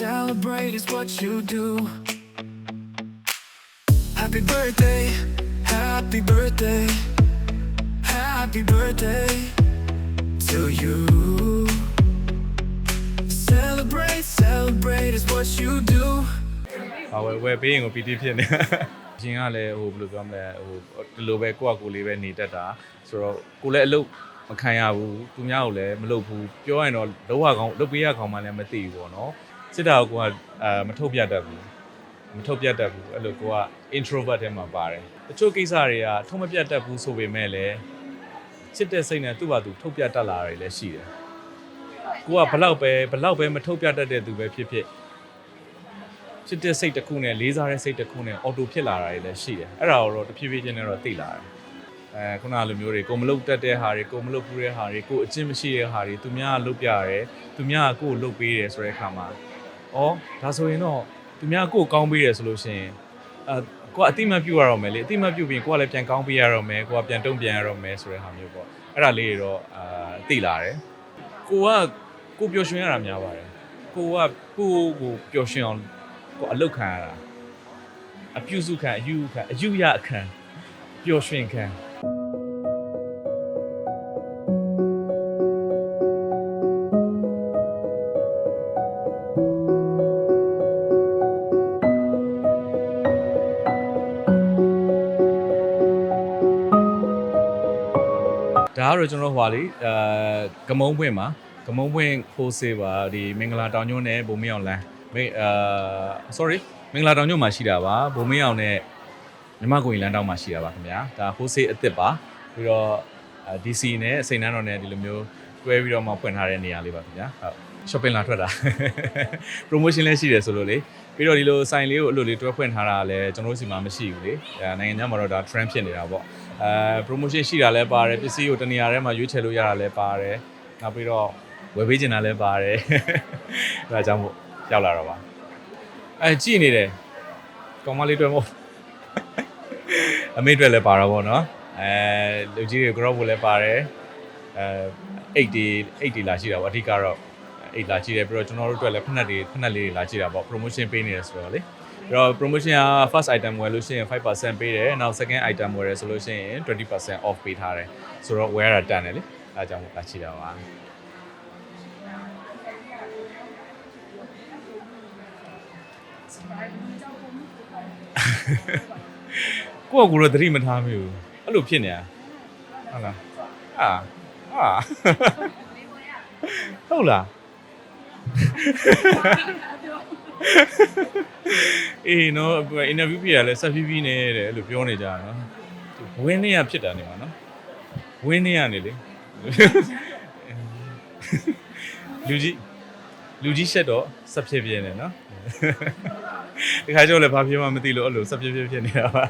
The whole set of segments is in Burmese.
Celebrate, celebrate is what you do. Happy birthday, happy birthday, happy birthday to you. Celebrate, celebrate is what you do. ဟာဝယ်ဝယ်ပေးရင်ကိုပီတိဖြစ်နေအရင်ကလည်းဟိုဘယ်လိုပြောမလဲဟိုဒီလိုပဲကိုယ့်အကူလေးပဲနေတတ်တာဆိုတော့ကိုလည်းအလုပ်မခံရဘူးသူများကိုလည်းမလုပ်ဘူးပြောရရင်တော့လောကကောင်းလုပ်ပေးရကောင်းမှလည်းမသိဘူးပေါ့နော် စစ်တာကိုကအာမထုတ်ပြတတ်ဘူးမထုတ်ပြတတ်ဘူးအဲ့လိုကိုက introvert ထဲမှာပါတယ်တချို့ကိစ္စတွေကထုတ်မပြတတ်ဘူးဆိုပေမဲ့လည်းစစ်တဲ့စိတ်နဲ့သူ့ဘာသူထုတ်ပြတတ်လာတယ်လည်းရှိတယ်ကိုကဘလောက်ပဲဘလောက်ပဲမထုတ်ပြတတ်တဲ့သူပဲဖြစ်ဖြစ်ဖြစ်တဲ့စိတ်တစ်ခုနဲ့လေးစားတဲ့စိတ်တစ်ခုနဲ့အော်တိုဖြစ်လာတာတွေလည်းရှိတယ်အဲ့ဒါကိုတော့တဖြည်းဖြည်းချင်းနဲ့တော့သိလာတယ်အဲခုနလိုမျိုးတွေကိုမလုတ်တက်တဲ့ဟာတွေကိုမလုတ်ဘူးတဲ့ဟာတွေကိုအကျင့်မရှိတဲ့ဟာတွေသူများကလုတ်ပြရတယ်သူများကကိုယ်ကိုလုတ်ပေးတယ်ဆိုတဲ့အခါမှာ ဩဒါဆိုရင်တော့သူများကိုယ်ကောင်းပေးတယ်ဆိုလို့ရှိရင်အဲကိုကအတိမတ်ပြုရတော့မယ်လေအတိမတ်ပြုပြီးရင်ကိုကလည်းပြန်ကောင်းပေးရတော့မယ်ကိုကပြန်တုံ့ပြန်ရတော့မယ်ဆိုတဲ့ဟာမျိုးပေါ့အဲ့ဒါလေးတွေတော့အာသိလာတယ်ကိုကကိုပျော်ရွှင်ရတာများပါတယ်ကိုကကိုကိုပျော်ရွှင်အောင်ကိုအလုတ်ခံရတာအပြုစုခံအယူခံအယူရခံပျော်ရွှင်ခံ ဒါကတော့ကျွန်တော်ဟွာလေအဲကမုံပွင့်မှာကမုံပွင့်ခိုးစေးပါဒီမင်္ဂလာတောင်ညွန့်နဲ့ဘုံမင်းအောင်လမ်းမေအာ sorry မင်္ဂလာတောင်ညွန့်မှာရှိတာပါဘုံမင်းအောင်နဲ့မြမကိုရင်လမ်းတောင်မှာရှိတာပါခင်ဗျာဒါခိုးစေးအစ်စ်ပါပြီးတော့အာ DC နဲ့စိန်နှန်းတော်နဲ့ဒီလိုမျိုးတွဲပြီးတော့မှဖွင့်ထားတဲ့နေရာလေးပါခင်ဗျာဟုတ် shopping လာထွက်တာ promotion လည်းရှိတယ်ဆိုလို့လေပြီးတော့ဒီလိုဆိုင်လေးကိုအဲ့လိုလေးတွဲဖွင့်ထားတာလည်းကျွန်တော်တို့စီမှာမရှိဘူးလေအဲနိုင်ငံခြားမှာတော့ဒါ trend ဖြစ်နေတာပေါ့ အဲ promotion ရှိတာလည်းပါတယ်ပစ္စည်းကိုတနေရာထဲမှာရွေးချယ်လို့ရတာလည်းပါတယ်နောက်ပြီးတော့ဝယ်ပေးချင်တာလည်းပါတယ်အဲဒါကြောင့်မို့ရောက်လာတော့ပါအဲကြည့်နေတယ်ကောင်မလေးတွေ့မို့အမေတွေ့လည်းပါတော့ဗောနော်အဲလူကြီးတွေ group ကိုလည်းပါတယ်အဲ8ဒီ8ဒီလာရှိတာဗောအဓိကတော့8လာရှိတယ်ပြီးတော့ကျွန်တော်တို့တွေ့လည်းဖက်နှက်တွေဖက်နှက်လေးတွေလာရှိတာဗော promotion ပေးနေတယ်ဆိုတော့လေ ပြီးတော့ promotion က first item ဝယ်လို့ရှိရင်5%ပေးတယ်နောက် second item ဝယ်ရဆိုလို့ရှိရင်20% off ပေးထားတယ်ဆိုတော့ဝယ်ရတာတန်တယ်လေအဲဒါကြောင့်လာရှိတာပါကိုယ့်အကူတော့သတိမထားမိဘူးအဲ့လိုဖြစ်နေတာဟုတ်လားအာအာဟုတ်လား အေးနော်အင်တာဗျူးပြရလဲဆက်ပြီးပြီးနေတယ်အဲ့လိုပြောနေကြတာနော်ဝင်းနေရဖြစ်တာနေမှာနော်ဝင်းနေရနေလေလူကြီးလူကြီးရှက်တော့ဆက်ဖြစ်ပြနေနော်ဒီခါကျတော့လည်းဘာဖြစ်မှမသိလို့အဲ့လိုဆက်ဖြစ်ဖြစ်ဖြစ်နေတာပါ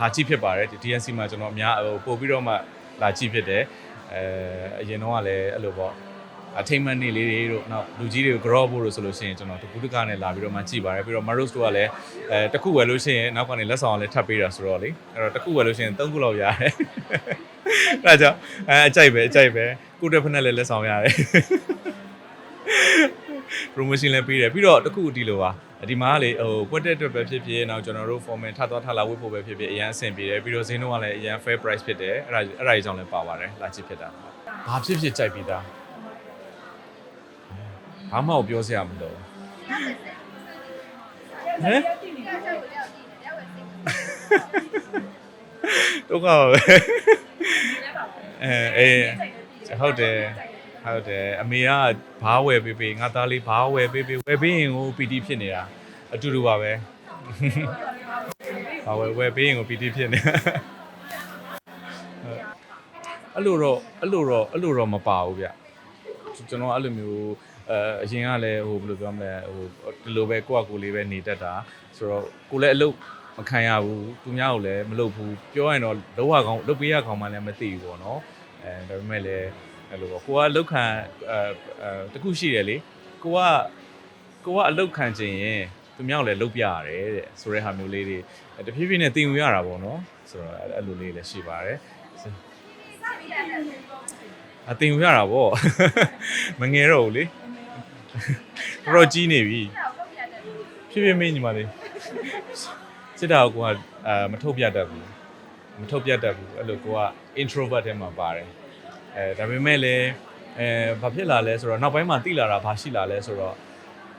လာကြည့်ဖြစ်ပါတယ်ဒီ DNC မှာကျွန်တော်အများဟိုပို့ပြီးတော့မှလာကြည့်ဖြစ်တယ်အဲအရင်တော့ကလည်းအဲ့လိုပေါ့ အထိမ့်မတ်နေလေးတွေတို့နောက်လူကြီးတွေကို grow ဖို့လို့ဆိုလို့ရှိရင်ကျွန်တော်တကူတကနဲ့လာပြီးတော့မှကြည့်ပါတယ်ပြီးတော့ Maros တို့ကလည်းအဲတခုဝယ်လို့ရှိရင်နောက်ကနေလက်ဆောင်လည်းထပ်ပေးတာဆိုတော့လေအဲ့တော့တခုဝယ်လို့ရှိရင်၃ခုလောက်ရတယ်အဲ့ဒါကြောင့်အဲအကြိုက်ပဲအကြိုက်ပဲကုတက်ဖက်နဲ့လည်းလက်ဆောင်ရတယ် promotion လည်းပေးတယ်ပြီးတော့တခုဒီလိုပါဒီမှာကလေဟိုကွက်တက်အတွက်ပဲဖြစ်ဖြစ်နောက်ကျွန်တော်တို့ format ထပ်သွားထပ်လာဝတ်ဖို့ပဲဖြစ်ဖြစ်အရန်အဆင်ပြေတယ်ပြီးတော့ဈေးနှုန်းကလည်းအရန် fair price ဖြစ်တယ်အဲ့ဒါအဲ့ဒါကြီးကြောင့်လည်းပါပါတယ်လာချစ်ဖြစ်တာဘာဖြစ်ဖြစ်ကြိုက်ပြီးသား ဘာမှပြောစရာမလိုဟမ်ဒုက္ခပါပဲအဲအေးဟုတ်တယ်ဟုတ်တယ်အမေကဘားဝယ်ပေးပေးငါသားလေးဘားဝယ်ပေးပေးဝယ်ပေးရင်ကိုပီတိဖြစ်နေတာအတူတူပါပဲဘာဝယ်ဝယ်ပေးရင်ကိုပီတိဖြစ်နေတာအဲ့လိုတော့အဲ့လိုတော့အဲ့လိုတော့မပါဘူးဗျကျွန်တော်အဲ့လိုမျိုး အဲအရင်ကလည်းဟိုဘယ်လိုပြောမလဲဟိုဒီလိုပဲကိုယ့်အကူလေးပဲနေတတ်တာဆိုတော့ကိုလည်းအလုပ်မခံရဘူးသူများကိုလည်းမလုပ်ဘူးပြောရရင်တော့လောကကောင်းလုပ်ပေးရကောင်းမှလည်းမသိဘူးပေါ့နော်အဲဒါပေမဲ့လည်းအဲ့လိုပေါ့ကိုကလောက်ခံအဲအဲတခုရှိတယ်လေကိုကကိုကအလောက်ခံခြင်းရင်သူများကိုလည်းလုပ်ပြရတယ်တဲ့ဆိုတဲ့ဟာမျိုးလေးတွေတဖြည်းဖြည်းနဲ့သင်ယူရတာပေါ့နော်ဆိုတော့အဲ့အဲ့လိုလေးလည်းရှိပါတယ် အတင်ရတာဗောမငယ်တော့ဘူးလေတော်တော်ကြီးနေပြီဖြည်းဖြည်းမင်းညီမလေးစစ်တာကိုကအာမထုတ်ပြတတ်ဘူးမထုတ်ပြတတ်ဘူးအဲ့လိုကိုက introvert ထဲမှာပါတယ်အဲဒါပေမဲ့လည်းအဲဘာဖြစ်လာလဲဆိုတော့နောက်ပိုင်းမှာတိလာတာဘာရှိလာလဲဆိုတော့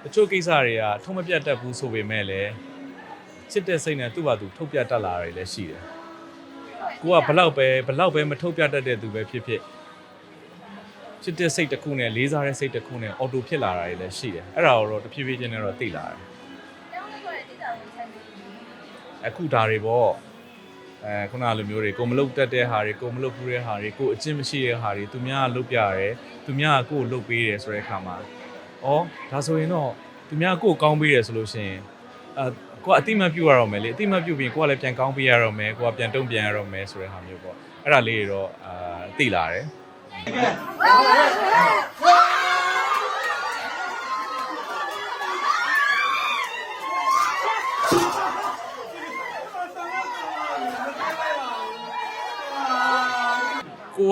တချို့ကိစ္စတွေကထုံးမပြတ်တတ်ဘူးဆိုပေမဲ့လည်းချစ်တဲ့စိတ်နဲ့သူ့ဘာသူထုတ်ပြတတ်လာတာတွေလည်းရှိတယ်ကိုကဘလောက်ပဲဘလောက်ပဲမထုတ်ပြတတ်တဲ့သူပဲဖြစ်ဖြစ် ချစ်တဲ့စိတ်တစ်ခုနဲ့လေးစားတဲ့စိတ်တစ်ခုနဲ့အော်တိုဖြစ်လာတာတွေလည်းရှိတယ်အဲ့ဒါတော့တဖြည်းဖြည်းချင်းနဲ့တော့သိလာတယ်အခုဒါတွေပေါ့အဲခုနလိုမျိုးတွေကိုမလုတ်တက်တဲ့ဟာတွေကိုမလုတ်ဘူးတဲ့ဟာတွေကိုအကျင့်မရှိတဲ့ဟာတွေသူများကလုတ်ပြရတယ်သူများကကိုယ်လုတ်ပေးတယ်ဆိုတဲ့အခါမှာဩဒါဆိုရင်တော့သူများကိုယ်ကောင်းပေးတယ်ဆိုလို့ရှိရင်အဲကိုကအတိမတ်ပြုတ်ရတော့မယ်လေအတိမတ်ပြုတ်ပြီးကိုကလည်းပြန်ကောင်းပေးရတော့မယ်ကိုကပြန်တုံ့ပြန်ရတော့မယ်ဆိုတဲ့ဟာမျိုးပေါ့အဲ့ဒါလေးတွေတော့အာသိလာတယ် ကို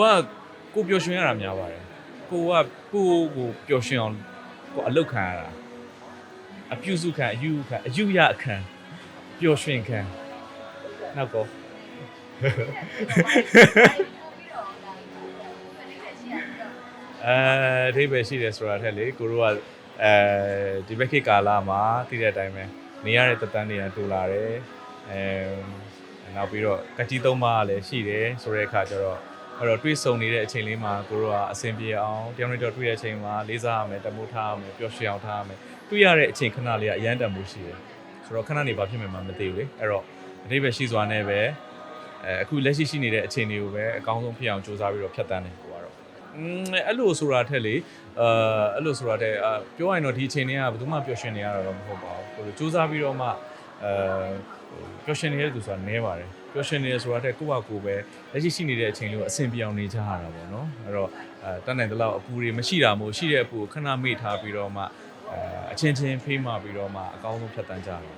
ကကိုပျော်ရွှင်ရတာများပါတယ်ကိုကကိုကိုပျော်ရွှင်အောင်ကိုအလုတ်ခံရတာအပြုစုခံအယူခံအယူရခံပျော်ရွှင်ခံနောက်ကော အဲအဓိပ္ပာယ်ရှိတယ်ဆိုတာထက်လေကိုတို့ကအဲဒီဘက်ခေတ်ကာလမှာတည်တဲ့အတိုင်းပဲနေရတဲ့တက်တန်းတွေကတူလာတယ်အဲနောက်ပြီးတော့ကကြီးသုံးပါးကလည်းရှိတယ်ဆိုတဲ့အခါကျတော့အဲ့တော့တွေးဆုံနေတဲ့အချိန်လေးမှာကိုတို့ကအဆင်ပြေအောင်တယောက်နဲ့တယောက်တွေ့တဲ့အချိန်မှာလေးစားရမယ်တမိုးထားရမယ်ပျော်ရွှင်အောင်ထားရမယ်တွေ့ရတဲ့အချိန်ခဏလေးကအရန်တန်မှုရှိတယ်ဆိုတော့ခဏနေဘာဖြစ်မှမသိဘူးလေအဲ့တော့အဓိပ္ပာယ်ရှိစွာနဲ့ပဲအဲအခုလက်ရှိရှိနေတဲ့အချိန်တွေကိုပဲအကောင်းဆုံးဖြစ်အောင်ကြိုးစားပြီးတော့ဖြတ်တန်းတယ်ကိုကတော့อืม အဲ့လိုဆိုတာထက်လေအာအဲ့လိုဆိုတာထက်အာပြောရရင်တော့ဒီအချိန်တွေကဘယ်သူမှပျော်ရွှင်နေရတာတော့မဟုတ်ပါဘူးကိုယ်စူးစမ်းပြီးတော့မှအဲပျော်ရွှင်နေတဲ့သူဆိုတာနည်းပါတယ်ပျော်ရွှင်နေရဆိုတာထက်ကိုယ့်ဟာကိုယ်ပဲလက်ရှိရှိနေတဲ့အချိန်လေးကိုအဆင်ပြေအောင်နေကြရတာပေါ့နော်အဲ့တော့အဲတတ်နိုင်သလောက်အပူတွေမရှိတာမို့ရှိတဲ့အပူကိုခဏမေ့ထားပြီးတော့မှအဲအချင်းချင်းဖေးမှပြီးတော့မှအကောင်းဆုံးဖြတ်တန်းကြတာပေါ့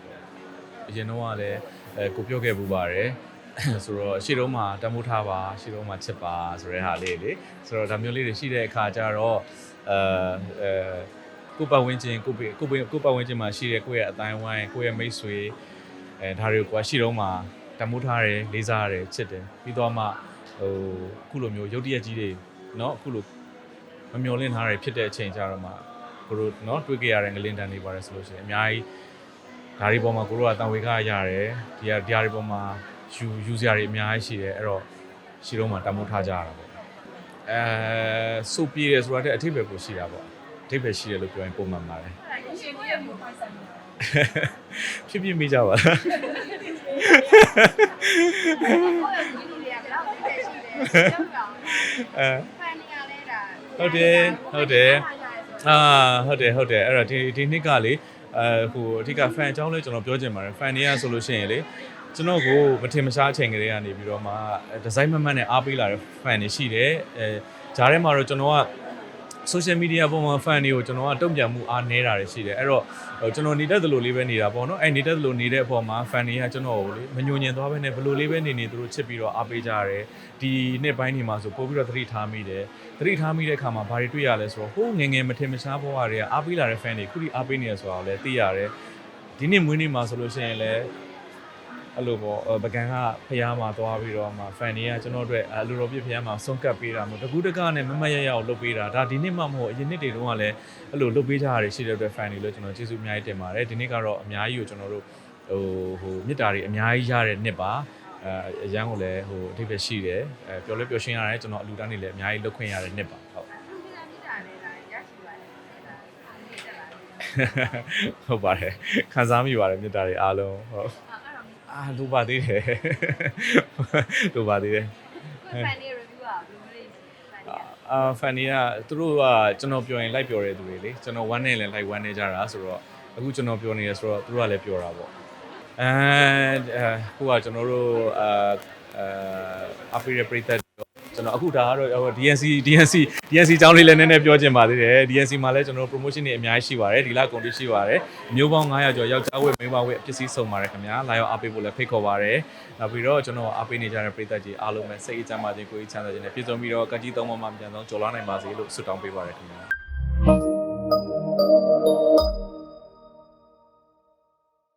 အရင်တော့ကလည်းအဲကိုပြောခဲ့ပူပါတယ် ဆိုတော့ရှေ့တုံးမှာတမိုးထားပါရှေ့တုံးမှာချစ်ပါဆိုတဲ့ဟာလေးလေဆိုတော့ဒါမျိုးလေးတွေရှိတဲ့အခါကျတော့အဲအဲကိုယ့်ပတ်ဝန်းကျင်ကိုယ့်ဘေးကိုယ့်ဘေးကိုယ့်ပတ်ဝန်းကျင်မှာရှိတဲ့ကိုယ့်ရဲ့အတိုင်းဝိုင်းကိုယ့်ရဲ့မိတ်ဆွေအဲဒါတွေကိုကရှေ့တုံးမှာတမိုးထားတယ်လေးစားရတယ်ချစ်တယ်ပြီးတော့မှဟိုအခုလိုမျိုးရုပ်တရက်ကြီးတွေเนาะအခုလိုမမျောလင့်ထားရဖြစ်တဲ့အချိန်ကြတော့မှကိုတို့เนาะတွေ့ကြရတဲ့ငလင်တန်တွေပါတယ်ဆိုလို့ရှိရင်အများကြီး ဒါတွေပေါ်မှာကိုတို့ကတန်ဝေခရတယ်ဒီဟာဒီဟာတွေပေါ်မှာ ယူယူစရာတွေအများကြီးရှိတယ်အဲ့တော့ရှိတော့မှတမိုးထားကြရတာပေါ့အဲစုပ်ပြေးတယ်ဆိုတာတဲ့အထိပ္ပယ်ကိုရှိတာပေါ့အထိပ္ပယ်ရှိတယ်လို့ပြောရင်ပုံမှန်ပါတယ်ဖြစ်ဖြစ်မိကြပါလားအဲဟုတ်တယ်ဟုတ်တယ်အာဟုတ်တယ်ဟုတ်တယ်အဲ့တော့ဒီဒီနှစ်ကလေအဲဟိုအဓိက fan အကြောင်းလေးကျွန်တော်ပြောချင်ပါတယ် fan တွေကဆိုလို့ရှိရင်လေ ကျွန်တော်ကိုမထင်မရှားအချိန်ကလေးကနေပြီးတော့မှဒီဇိုင်းမမတ်နဲ့အားပေးလာတဲ့ fan တွေရှိတယ်အဲဂျားထဲမှာတော့ကျွန်တော်က social media ပေါ်မှာ fan တွေကိုကျွန်တော်ကတုံ့ပြန်မှုအားနည်းတာတွေရှိတယ်အဲ့တော့ဟိုကျွန်တော်နေတတ်သလိုလေးပဲနေတာပေါ့နော်အဲ့နေတတ်သလိုနေတဲ့အပေါ်မှာ fan တွေကကျွန်တော်ကိုလေမညှို့ညင်သွားပဲနဲ့ဘလိုလေးပဲနေနေသူတို့ချစ်ပြီးတော့အားပေးကြရတယ်ဒီနှစ်ပိုင်းဒီမှာဆိုပို့ပြီးတော့သတိထားမိတယ်သတိထားမိတဲ့အခါမှာဘာတွေတွေ့ရလဲဆိုတော့ဟိုးငယ်ငယ်မထင်မရှားဘဝတွေကအားပေးလာတဲ့ fan တွေခုထိအားပေးနေရဆိုတာကိုလည်းသိရတယ်ဒီနှစ်မွေးနေ့မှာဆိုလို့ရှိရင်လည်း အဲ့လိုပေါ့ပကံကဖျားမှာသွားပြီးတော့မှ fan တွေကကျွန်တော်တို့အလိုတော်ပြဖျားမှာဆုံးကပ်ပေးတာမို့တကူးတကနဲ့မမရရအောင်လုပ်ပေးတာဒါဒီနှစ်မှမဟုတ်အရင်နှစ်တွေတုန်းကလည်းအဲ့လိုလုပ်ပေးကြရတယ်ရှိတဲ့အတွက် fan တွေလို့ကျွန်တော်ကျေးဇူးအများကြီးတင်ပါတယ်ဒီနှစ်ကတော့အများကြီးကိုကျွန်တော်တို့ဟိုဟိုမြစ်တာတွေအများကြီးရတဲ့နှစ်ပါအဲအရန်ကိုလည်းဟိုအထိပ္ပယ်ရှိတယ်အဲပျော်လဲပျော်ရွှင်ရတယ်ကျွန်တော်အလူတန်းတွေလည်းအများကြီးလုပ်ခွင့်ရတဲ့နှစ်ပါဟုတ်ဟုတ်ပါတယ်ခံစားမိပါတယ်မြစ်တာတွေအားလုံးဟုတ် အာလိုပါသေးတယ်လိုပါသေးတယ်အာဖန်နီကသူတို့ကကျွန်တော်ပြောရင်လိုက်ပြောတဲ့သူတွေလေကျွန်တော်ဝမ်းနဲ့လည်းလိုက်ဝမ်းနေကြတာဆိုတော့အခုကျွန်တော်ပြောနေရဆိုတော့သူတို့ကလည်းပြောတာပေါ့အဲအဲဟိုကကျွန်တော်တို့အာအာအပိရပရိသတ် ကျွန်တော်အခုဒါကတော့ဟို DNC DNC DNC အကြောင်းလေးလည်းနည်းနည်းပြောချင်ပါသေးတယ် DNC မှာလည်းကျွန်တော် promotion တွေအများကြီးရှိပါတယ်ဒီလကုန်တိရှိပါတယ်မျိုးပေါင်း900ကျော်ယောက်ျားဝတ်မိန်းမဝတ်ပစ္စည်းစုံပါတယ်ခင်ဗျာလာရောက်အားပေးဖို့လည်းဖိတ်ခေါ်ပါတယ်နောက်ပြီးတော့ကျွန်တော်အားပေးနေကြတဲ့ပရိသတ်ကြီးအားလုံးပဲစိတ်အချမ်းသာခြင်းကိုယ်ကြီးချမ်းသာခြင်းနဲ့ပြည့်စုံပြီးတော့ကကြီးသုံးပါးမှပြန်ဆုံးကြော်လာနိုင်ပါစေလို့ဆုတောင်းပေးပါတယ်ခင်ဗျာ